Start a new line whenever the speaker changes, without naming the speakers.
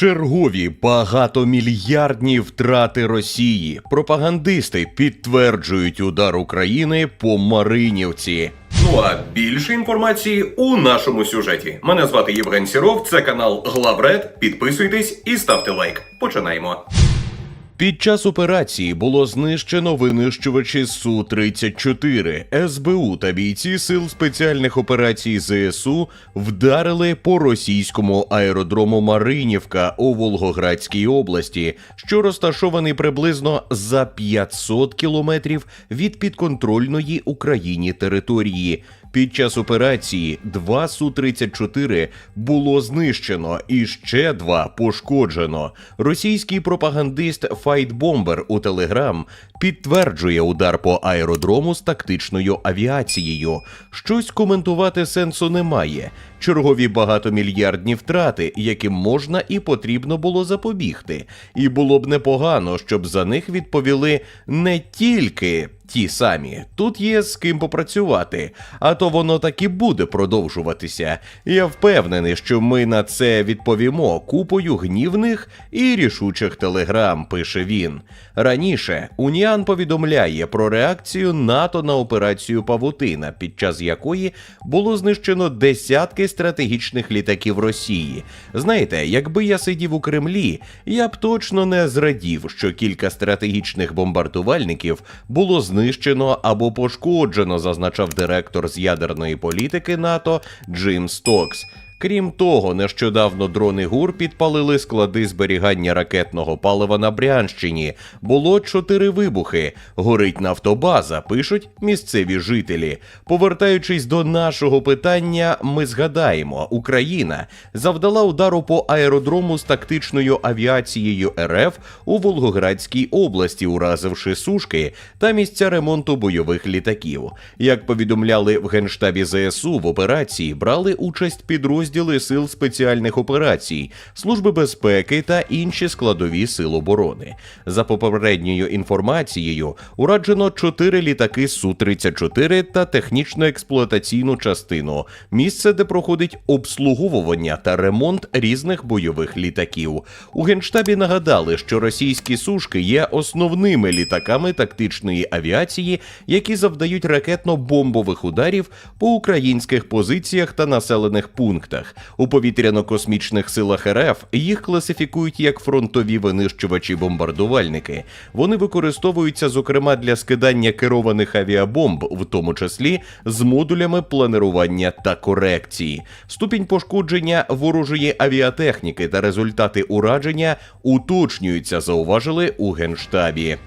Чергові багатомільярдні втрати Росії. Пропагандисти підтверджують удар України по Маринівці.
Ну а більше інформації у нашому сюжеті. Мене звати Євген Сіров, це канал Главред. Підписуйтесь і ставте лайк. Починаємо.
Під час операції було знищено винищувачі Су-34. СБУ та бійці сил спеціальних операцій ЗСУ вдарили по російському аеродрому Маринівка у Волгоградській області, що розташований приблизно за 500 кілометрів від підконтрольної Україні території. Під час операції два Су-34 було знищено і ще два пошкоджено. Російський пропагандист Файтбомбер у Телеграм підтверджує удар по аеродрому з тактичною авіацією. Щось коментувати сенсу немає. Чергові багатомільярдні втрати, яким можна і потрібно було запобігти. І було б непогано, щоб за них відповіли не тільки ті самі. Тут є з ким попрацювати, а то воно так і буде продовжуватися. Я впевнений, що ми на це відповімо купою гнівних і рішучих телеграм, пише він. Раніше Уніан повідомляє про реакцію НАТО на операцію Павутина, під час якої було знищено десятки стратегічних літаків Росії. Знаєте, якби я сидів у Кремлі, я б точно не зрадів, що кілька стратегічних бомбардувальників було знищено або пошкоджено, зазначав директор з ядерної політики НАТО Джим Стокс. Крім того, нещодавно дрони ГУР підпалили склади зберігання ракетного палива на Брянщині. Було чотири вибухи. Горить нафтобаза, пишуть місцеві жителі. Повертаючись до нашого питання, ми згадаємо, Україна завдала удару по аеродрому з тактичною авіацією РФ у Волгоградській області, уразивши сушки та місця ремонту бойових літаків. Як повідомляли в генштабі ЗСУ, в операції брали участь підрозділи сил спеціальних операцій, служби безпеки та інші складові сил оборони. За попередньою інформацією, ураджено чотири літаки Су-34 та технічно-експлуатаційну частину, місце, де проходить обслуговування та ремонт різних бойових літаків. У генштабі нагадали, що російські сушки є основними літаками тактичної авіації, які завдають ракетно-бомбових ударів по українських позиціях та населених пунктах. У повітряно-космічних силах РФ їх класифікують як фронтові винищувачі-бомбардувальники. Вони використовуються зокрема для скидання керованих авіабомб, в тому числі з модулями планирування та корекції. Ступінь пошкодження ворожої авіатехніки та результати ураження уточнюються, зауважили у генштабі.